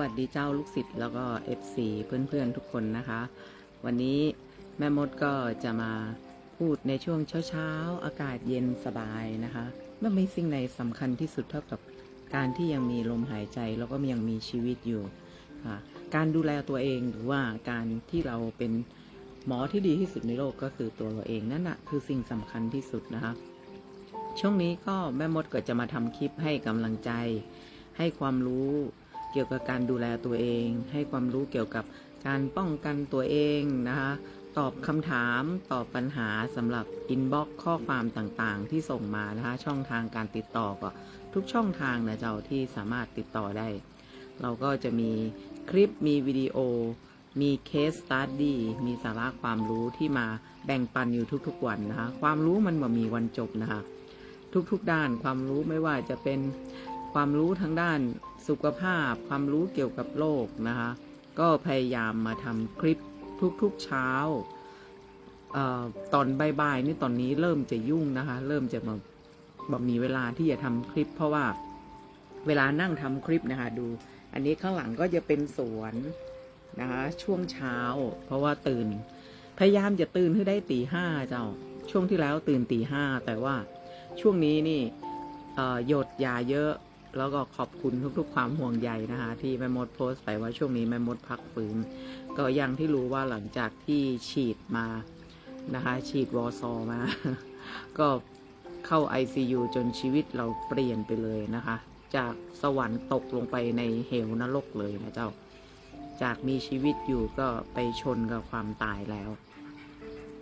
วัสดีเจ้าลูกศิษย์แล้วก็ FC เพื่อนๆทุกคนนะคะ วันนี้แม่มดก็จะมาพูดในช่วงเช้าๆ อากาศเย็นสบายนะคะไม่มีสิ่งไหนสำคัญที่สุดเท่ากับการที่ยังมีลมหายใจแล้วก็ยังมีชีวิตอยู่ค่ะการดูแลตัวเองหรือว่าการที่เราเป็นหมอที่ดีที่สุดในโลกก็คือตัวเราเองนั่นแหะคือสิ่งสำคัญที่สุดนะคะ ช่วงนี้ก็แม่มดก็จะมาทำคลิปให้กำลังใจให้ความรู้ เกี่ยวกับการดูแลตัวเอง ให้ความรู้เกี่ยวกับการป้องกันตัวเองนะคะตอบคำถามตอบปัญหาสำหรับอินบ็อกข้อความต่างๆ ที่ส่งมานะคะช่องทางการติดต่อก็ทุกช่องทางนะเจ้าที่สามารถติดต่อได้ เราก็จะมีคลิปมีวิดีโอ มีเคสสตัดดี้มีสาระความรู้ที่มาแบ่งปันอยู่ทุกๆวันนะคะความรู้มันบ่มีวันจบนะคะทุกๆด้านความรู้ไม่ว่าจะเป็น ความรู้ทางด้านสุขภาพ ความรู้เกี่ยวกับโลกนะคะ ก็พยายามมาทำคลิปทุกๆเช้าออตอนบ่ายๆนี่ตอนนี้เริ่มจะยุ่งนะคะ เริ่มจะมาแบบมีเวลาที่จะทำคลิป เพราะว่าเวลานั่งทำคลิปนะคะดู อันนี้ข้างหลังก็จะเป็นสวนนะคะช่วงเช้า เพราะว่าตื่น พยายามจะตื่นให้ได้ตีห้าเจ้า ช่วงที่แล้วตื่นตีห้าแต่ว่าช่วงนี้นี่หยดยาเยอะ แล้วก็ขอบคุณทุกๆ ความห่วงใยนะคะ ที่แม่มดโพสต์ไปว่าช่วงนี้แม่มดพักฟื้น ก็ยังที่รู้ว่าหลังจากที่ฉีดมานะคะ ฉีดวอซอมา ก็เข้า ICU จนชีวิตเราเปลี่ยนไปเลยนะคะ จากสวรรค์ตกลงไปในเหวนรกเลยนะเจ้า จากมีชีวิตอยู่ก็ไปชนกับความตายแล้ว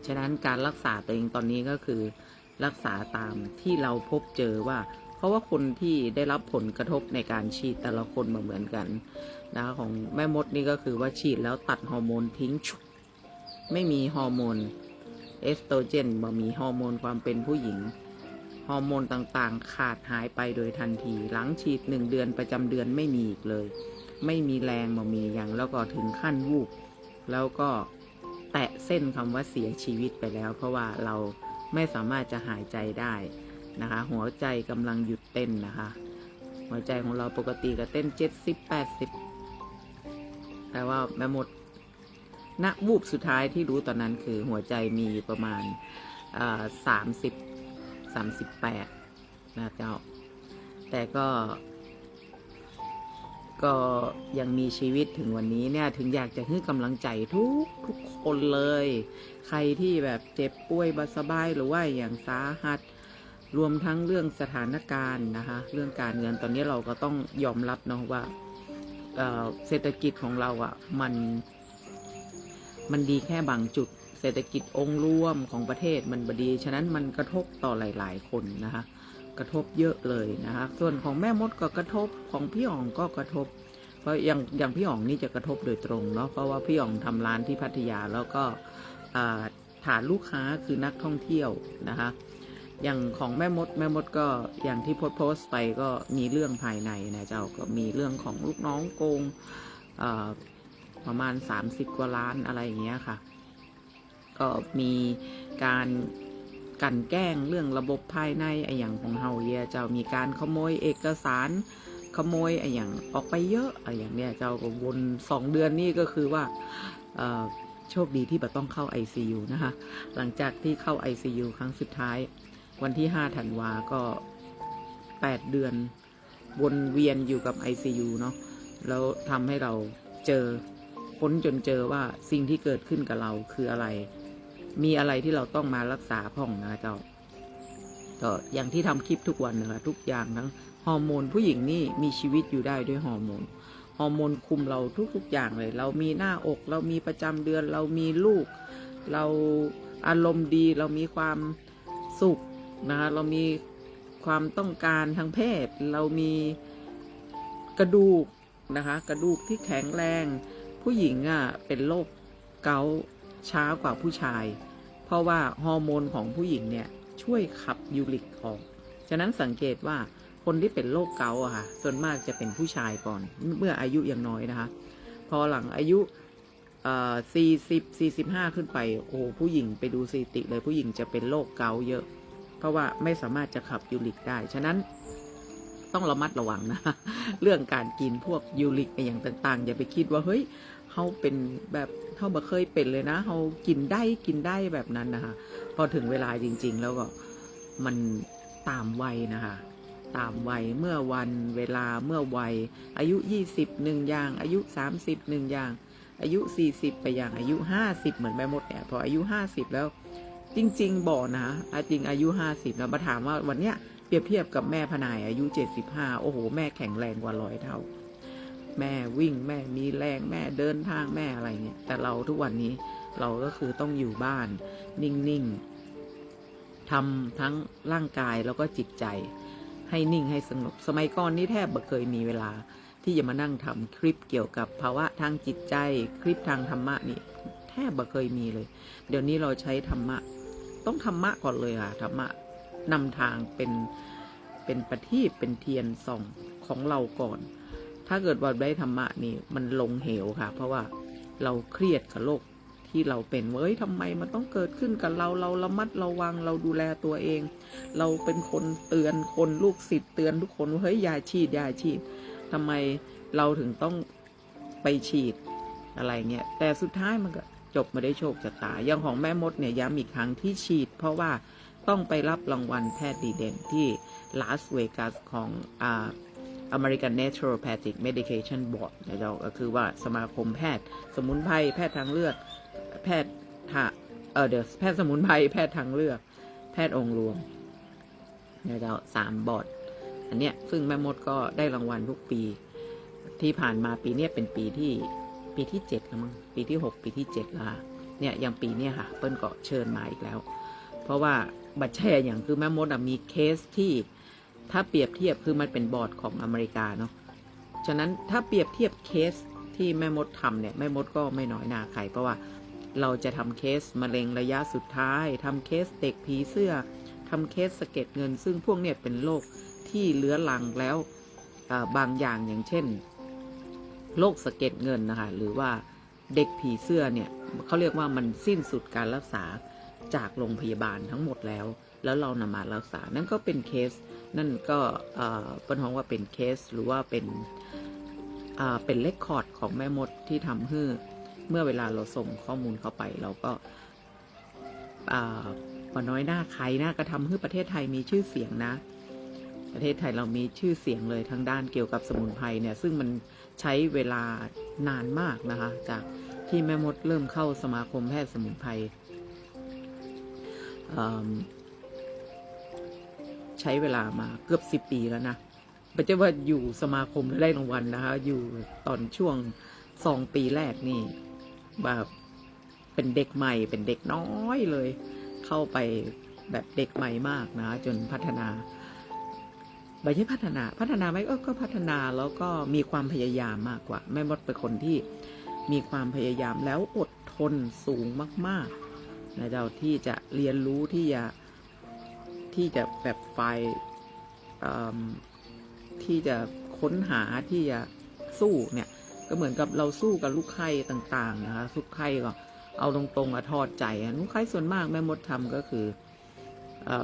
ฉะนั้นการรักษาตัวเองตอนนี้ก็คือรักษาตามที่เราพบเจอว่า ราะว่าคนที่ได้รับผลกระทบในการฉีดแต่ละคนมาเหมือนกันนะคะของแม่มดนี่ก็คือว่าฉีดแล้วตัดฮอร์โมนทิ้งชุบไม่มีฮอร์โมนเอสโตรเจนบ่มีฮอร์โมนความเป็นผู้หญิงฮอร์โมนต่างๆ ขาดหายไปโดยทันที หลังฉีดหนึ่งเดือนประจำเดือนไม่มีอีกเลย ไม่มีแรงบ่มีอย่างแล้วก็ถึงขั้นวูบแล้วก็แตะเส้นคำว่าเสียชีวิตไปแล้ว เพราะว่าเราไม่สามารถจะหายใจได้ นะคะ หัวใจกำลังหยุดเต้นนะคะ หัวใจของเราปกติก็เต้นเจ็ดสิบแปดสิบแต่ว่าแม่หมดณวูบสุดท้ายที่รู้ตอนนั้นคือหัวใจมีประมาณสามสิบสามสิบแปดนะเจ้า แต่ก็ ก็ยังมีชีวิตถึงวันนี้เนี่ย ถึงอยากจะให้กำลังใจทุกทุกคนเลย ใครที่แบบเจ็บป่วยบาสบายหรือว่าอย่างสาหัส รวมทั้งเรื่องสถานการณ์นะคะ เรื่องการเงินตอนนี้เราก็ต้องยอมรับเนาะว่าเเศรษฐกิจของเราอะ่ะมันมันดีแค่บางจุด เศรษฐกิจองค์รวมของประเทศมันบดี ฉะนั้นมันกระทบต่อหลาย ๆ คนนะคะ กระทบเยอะเลยนะคะ ส่วนของแม่มดก็กระทบของพี่อ๋องก็กระทบ เพราะอย่างอย่างพี่อ๋องนี่จะกระทบโดยตรงเนาะเพราะว่าพี่อ๋องทำร้านที่พัทยาแล้วก็ฐานลูกค้าคือนักท่องเที่ยวนะคะ อย่างของแม่มดแม่มดก็อย่างที่โพสต์โพสไปก็มีเรื่องภายในนะเจ้าก็มีเรื่องของลูกน้องโกงประมาณ 30 กว่าล้านอะไรอย่างเงี้ยค่ะ ก็มีการกันแกล้งเรื่องระบบภายในไออย่างของเฮาเยเจ้ามีการขโมยเอกสารขโมยไออย่างออกไปเยอะไออย่างเนี้ยเจ้าก็วนสองเดือนนี่ก็คือว่าโชคดีที่แบบต้องเข้า ICU นะคะหลังจากที่เข้า ICU ครั้งสุดท้าย วันที่ 5 ธันวาก็ 8 เดือนวนเวียนอยู่กับ ICU เนาะแล้วทำให้เราเจอค้นจนเจอว่าสิ่งที่เกิดขึ้นกับเราคืออะไร มีอะไรที่เราต้องมารักษาพ่องนะเจ้าก็อย่างที่ทำคลิปทุกวันนะคะทุกอย่างทั้งฮอร์โมนผู้หญิงนี่มีชีวิตอยู่ได้ด้วยฮอร์โมนฮอร์โมนคุมเราทุกๆอย่างเลย เรามีหน้าอก เรามีประจำเดือน เรามีลูก เราอารมณ์ดี เรามีความสุข นะคะเรามีความต้องการทางเพศ เรามีกระดูกนะคะกระดูกที่แข็งแรง ผู้หญิงอะเป็นโรคเกาช้ากว่าผู้ชาย เพราะว่าฮอร์โมนของผู้หญิงเนี่ยช่วยขับยูริกออก ฉะนั้นสังเกตว่าคนที่เป็นโรคเกาอะค่ะ ส่วนมากจะเป็นผู้ชายก่อน เมื่ออายุยังน้อยนะคะ พอหลังอายุสี่สิบสี่สิบห้าขึ้นไป โอ้ผู้หญิงไปดูสถิติเลยผู้หญิงจะเป็นโรคเกาเยอะ เพราะว่าไม่สามารถจะขับยูริกได้ ฉะนั้นต้องระมัดระวังนะ เรื่องการกินพวกยูริกอะไรอย่างต่าง ๆ อย่าไปคิดว่าเฮ้ยเขาเป็นแบบเขาบ่เคยเป็นเลยนะเขากินได้กินได้แบบนั้นนะคะพอถึงเวลาจริง ๆ แล้วก็มันตามวัยนะคะตามวัยเมื่อวันเวลาเมื่อวัย อายุ 20หนึ่งอย่าง อายุ 30หนึ่งอย่าง อายุ 40 ไปอย่างอายุ 50 เหมือนแม่มดเนี่ยพออายุ 50 แล้ว จริง ๆ บอกนะอะจริงอายุ50แล้วมาถามว่าวันเนี้ยเปรียบเทียบกับแม่พนายอายุ75โอ้โห แม่แข็งแรงกว่าร้อยเท่า แม่วิ่งแม่มีแรงแม่เดินทางแม่อะไรเนี่ยแต่เราทุกวันนี้เราก็คือต้องอยู่บ้าน นิ่ง ๆทำทั้งร่างกายแล้วก็จิตใจ ให้นิ่งให้สงบสมัยก่อนนี่แทบไม่เคยมีเวลาที่จะมานั่งทำคลิปเกี่ยวกับภาวะทางจิตใจ คลิปทางธรรมะนี่แทบไม่เคยมีเลย เดี๋ยวนี้เราใช้ธรรมะ ต้องธรรมะก่อนเลยค่ะธรรมะนำทางเป็นเป็นประทีปเป็นเทียนส่องของเราก่อน ถ้าเกิดว่าได้ธรรมะนี่มันลงเหวค่ะ เพราะว่าเราเครียดกับโลกที่เราเป็นเว้ยทำไมมันต้องเกิดขึ้นกับเราเราระมัดระวังเราดูแลตัวเอง เราเป็นคนเตือนคนลูกศิษย์เตือนทุกคนว่าเฮ้ยยาฉีดยาฉีดทำไมเราถึงต้องไปฉีดอะไรเงี้ยแต่สุดท้ายมันก็ จบมาได้โชคชะตาอย่างของแม่มดเนี่ยย้ำอีกครั้งที่ฉีด เพราะว่าต้องไปรับรางวัลแพทย์ดีเด่นที่ลาสเวกัสของอ่า American Naturopathic Medication Board นะเจ้าก็คือว่าสมาคมแพทย์ สมุนไพรแพทย์ทางเลือก แพทย์ทาเออเดี๋ยวแพทย์สมุนไพรแพทย์ทางเลือก แพทย์องค์รวมนะเจ้าสามบอร์ดอันเนี้ยซึ่งแม่มดก็ได้รางวัลทุกปี ที่ผ่านมาปีเนี้ยเป็นปีที่ ปีที่เจ็ดแล้วมั้งปีที่หกปีที่เจ็ดละเนี่ยอย่างปีเนี้ยค่ะ เปิ้ลก็เชิญมาอีกแล้ว เพราะว่าบัตรแช่อย่างคือแม่มดมีเคสที่ถ้าเปรียบเทียบคือมันเป็นบอร์ดของอเมริกาเนาะฉะนั้นถ้าเปรียบเทียบเคสที่แม่มดทำเนี่ยแม่มดก็ไม่น้อยหน้าใครเพราะว่าเราจะทำเคสมะเร็งระยะสุดท้ายทำเคสเด็กผีเสื้อทำเคสสะเก็ดเงิน ซึ่งพวกเนี่ยเป็นโรคที่เลื้อรังแล้วบางอย่างอย่างเช่น โรคสะเก็ดเงินนะคะ หรือว่าเด็กผีเสื้อเนี่ยเขาเรียกว่ามันสิ้นสุดการรักษาจากโรงพยาบาลทั้งหมดแล้ว แล้วเรานำมารักษา นั่นก็เป็นเคส นั่นก็เอ่อเปิ้ลฮ้องว่าเป็นเคสหรือว่าเป็นอ่าเป็นเลคคอร์ดของแม่มดที่ทำให้เมื่อเวลาเราส่งข้อมูลเข้าไปเราก็อ่าปน้อยหน้าใครนะก็ทำให้ประเทศไทยมีชื่อเสียงนะ ประเทศไทยเรามีชื่อเสียงเลยทางด้านเกี่ยวกับสมุนไพรเนี่ย ซึ่งมัน ใช้เวลานานมากนะคะ จากที่แม่มดเริ่มเข้าสมาคมแพทย์สมุนไพรใช้เวลามาเกือบสิบปีแล้วนะไม่ใช่ว่าอยู่สมาคมแล้วได้รางวัลนะคะ อยู่ตอนช่วงสองปีแรกนี่แบบเป็นเด็กใหม่เป็นเด็กน้อยเลย เข้าไปแบบเด็กใหม่มากนะ จนพัฒนา ไม่ใช่พัฒนา พัฒนาไหมเออก็พัฒนาแล้วก็มีความพยายามมากกว่า แม่มดเป็นคนที่มีความพยายามแล้วอดทนสูงมากๆนะเจ้าที่จะเรียนรู้ที่จะที่จะแบบไฟที่จะค้นหาที่จะสู้เนี่ย ก็เหมือนกับเราสู้กับลูกไข่ต่าง ๆ นะคะลูกไข่ก็เอาตรงๆอะทอดใจอะลูกไข่ส่วนมากแม่มดทำก็คือ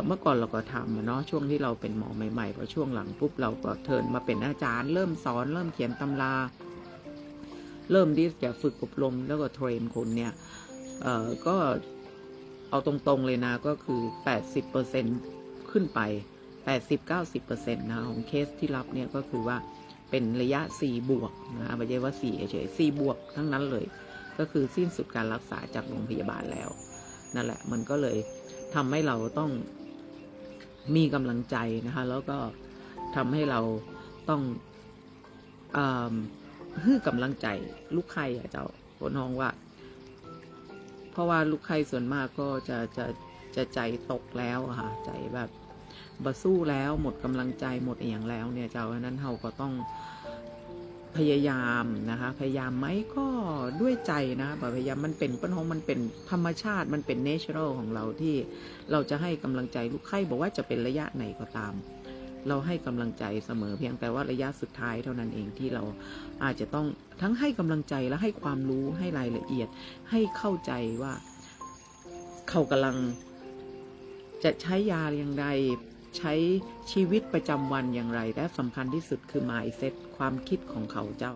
เมื่อก่อนเราก็ทำเนาะช่วงที่เราเป็นหมอใหม่ๆพอช่วงหลังปุ๊บเราก็เทินมาเป็นอาจารย์ เริ่มสอนเริ่มเขียนตำรา เริ่มที่จะฝึกอบรมแล้วก็เทรนคนเนี่ยเออก็เอาตรงๆเลยนะก็คือ 80%ขึ้นไป 80-90%นะของเคสที่รับเนี่ยก็คือว่าเป็นระยะ 4 บวกนะไม่ใช่ว่า 4 เฉยๆ4บวกทั้งนั้นเลย ก็คือสิ้นสุดการรักษาจากโรงพยาบาลแล้ว นั่นแหละมันก็เลย ทำให้เราต้องมีกำลังใจนะคะ แล้วก็ทำให้เราต้องเอมกำลังใจลูกใครอะเจ้าผลน้องว่า เพราะว่าลูกใครส่วนมากก็จะจะจะใจตกแล้วค่ะ ใจแบบบสู้แล้วหมดกำลังใจหมดอย่างแล้วเนี่ยเจ้าอันนั้นเราก็ต้อง พยายามนะคะ พยายามไหมก็ด้วยใจนะแบบพยายามมันเป็นปัญหามันเป็นธรรมชาติมันเป็นเนเชอรัลของเราที่เราจะให้กำลังใจลูกไข้บอกว่าจะเป็นระยะไหนก็ตาม เราให้กำลังใจเสมอเพียงแต่ว่าระยะสุดท้ายเท่านั้นเองที่เราอาจจะต้องทั้งให้กำลังใจและให้ความรู้ให้รายละเอียด ให้เข้าใจว่าเขากำลังจะใช้ยาอย่างไร ใช้ชีวิตประจำวันอย่างไร และสำคัญที่สุดคือ mindset ความคิดของเขาเจ้า